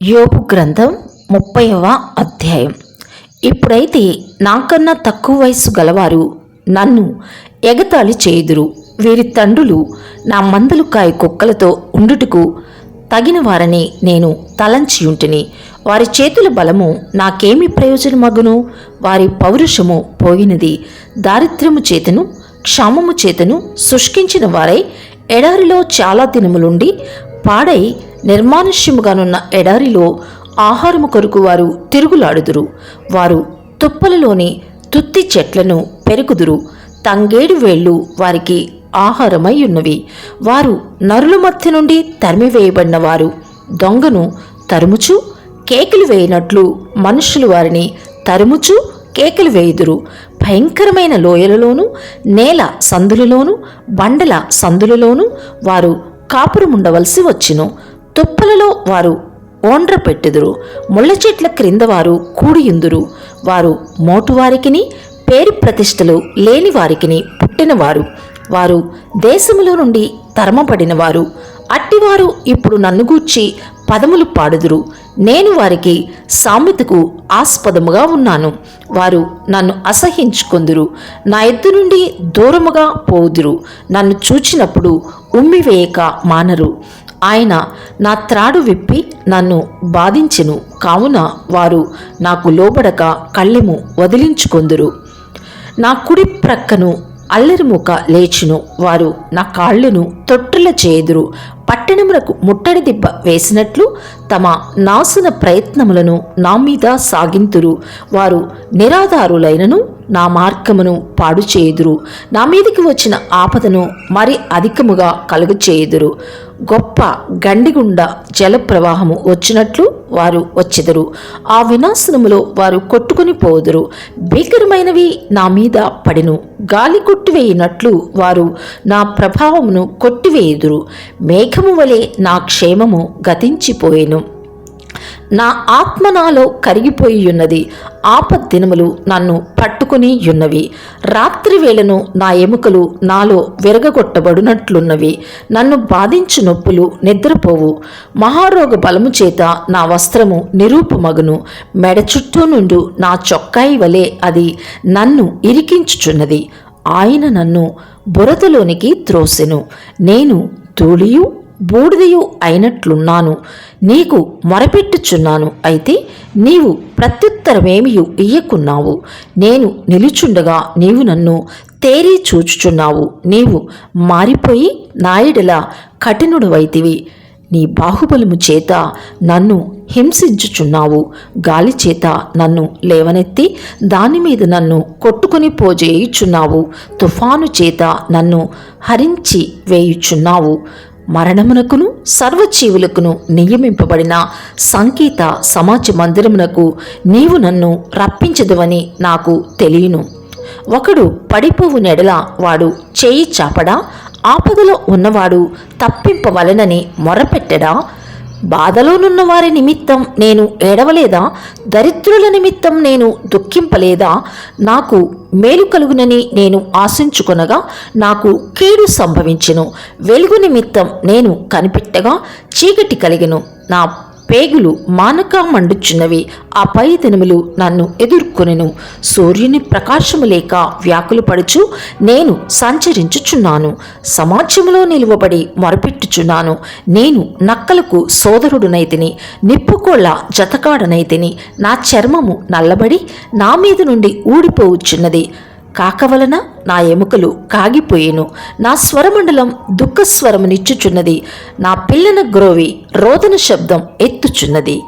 యోపు గ్రంథం ముప్పైవ అధ్యాయం. ఇప్పుడైతే నాకన్నా తక్కువ వయసు గలవారు నన్ను ఎగతాళి చేయుదురు. వీరి తండ్రులు నా మందలు కాయ కుక్కలతో ఉండుటకు తగిన వారని నేను తలంచి ఉంటిని వారి చేతుల బలము నాకేమి ప్రయోజనమగును? వారి పౌరుషము పోయినది దారిద్ర్యము చేతను క్షామము చేతను శుష్కించిన వారై ఎడారిలో చాలా దినములుండి పాడై నిర్మానుష్యముగానున్న ఎడారిలో ఆహారము కొరకు వారు తిరుగులాడుదురు. వారు తుప్పలలోని తుత్తి చెట్లను పెరుగుదురు. తంగేడు వేళ్ళు వారికి ఆహారమై ఉన్నవి. వారు నరుల మధ్య నుండి తరిమివేయబడిన వారు దొంగను తరుముచు కేకులు వేయనట్లు మనుషులు వారిని తరుముచు కేకలు వేయుదురు. భయంకరమైన లోయలలోను నేల సందులలోను బండల సందులలోను వారు కాపురముండవలసి వచ్చును. తుప్పలలో వారు ఓండ్ర పెట్టుదురు ముళ్ళ చెట్ల క్రింద వారు కూడియుందురు. వారు మోటువారికిని పేరు ప్రతిష్టలు లేని వారికిని పుట్టినవారు. వారు దేశములో నుండి తరమబడినవారు. అట్టివారు ఇప్పుడు నన్ను గూర్చి పదములు పాడుదురు. నేను వారికి సామెతకు ఆస్పదముగా ఉన్నాను. వారు నన్ను అసహించుకొందురు నా ఎద్దు నుండి దూరముగా పోదురు నన్ను చూచినప్పుడు ఉమ్మివేయక మానరు. ఆయన నా త్రాడు విప్పి నన్ను బాధించెను. కావున వారు నాకు లోబడక కళ్ళెము వదిలించుకొందురు. నా కుడి ప్రక్కను అల్లరిముక లేచును. వారు నా కాళ్ళను తొట్టుల చేదురు. పట్టణములకు ముట్టడి దిబ్బ వేసినట్లు తమ నాశన ప్రయత్నములను నా మీద సాగింతురు. వారు నిరాధారులైనను నా మార్గమును పాడు చేయుదురు. నా మీదకి వచ్చిన ఆపదను మరి అధికముగా కలుగు చేయుదురు. గొప్ప గండిగుండ జలప్రవాహము వచ్చినట్లు వారు వచ్చెదరు. ఆ వినాశనములో వారు కొట్టుకుని పోదురు. భీకరమైనవి నా మీద పడిను. గాలి కొట్టివేయినట్లు వారు నా ప్రభావమును కొట్టివేయుదురు. మేఘము వలె నా క్షేమము గతించిపోయెను. నా ఆత్మ నాలో కరిగిపోయి ఉన్నది ఆపద్దినములు నన్ను పట్టుకుని ఉన్నవి రాత్రి వేళను నా ఎముకలు నాలో విరగగొట్టబడినట్లున్నవి. నన్ను బాధించు నొప్పులు నిద్రపోవు. మహారోగ బలము చేత నా వస్త్రము నిరూపమగును. మెడ చుట్టూ నుండు నా చొక్కాయి వలె అది నన్ను ఇరికించుచున్నది. ఆయన నన్ను బురదలోనికి త్రోసెను. నేను తూళియు బూడిదయు అయినట్లున్నాను. నీకు మొరపెట్టుచున్నాను. అయితే నీవు ప్రత్యుత్తరమేమియు ఇయ్యకున్నావు. నేను నిలుచుండగా నీవు నన్ను తేరి చూచుచున్నావు. నీవు మారిపోయి నాయుడల కఠినుడు వైతివి నీ బాహుబలము చేత నన్ను హింసించుచున్నావు. గాలి చేత నన్ను లేవనెత్తి దాని మీద నన్ను కొట్టుకుని పోజేయుచున్నావు. తుఫాను చేత నన్ను హరించి వేయుచున్నావు. మరణమునకును సర్వజీవులకును నియమింపబడిన సంగీత సమాజ మందిరమునకు నీవు నన్ను రప్పించదువని నాకు తెలియను. ఒకడు పడిపోవు నెడల వాడు చేయి చాపడా ఆపదలో ఉన్నవాడు తప్పింపవలనని మొరపెట్టడా? బాధలోనున్న వారి నిమిత్తం నేను ఏడవలేదా? దరిద్రుల నిమిత్తం నేను దుఃఖింపలేదా? నాకు మేలు కలుగునని నేను ఆశించుకొనగా నాకు కీడు సంభవించెను. వెలుగు నిమిత్తం నేను కనిపెట్టగా చీకటి కలిగెను. నా పేగులు మానక మండుచున్నవి. ఆ పై దినములు నన్ను ఎదుర్కొనెను. సూర్యుని ప్రకాశము లేక వ్యాకులు పడుచు నేను సంచరించుచున్నాను. సమాజంలో నిలువబడి మొరపెట్టుచున్నాను. నేను నక్కలకు సోదరుడునైతిని నిప్పుకోళ్ళ జతకాడనైతిని నా చర్మము నల్లబడి నా మీద నుండి ఊడిపోవచ్చున్నది కాక వలన నా ఎముకలు కాగిపోయేను. నా స్వరమండలం దుఃఖస్వరమునిచ్చుచున్నది. నా పిల్లన గ్రోవి రోదన శబ్దం ఎత్తుచున్నది.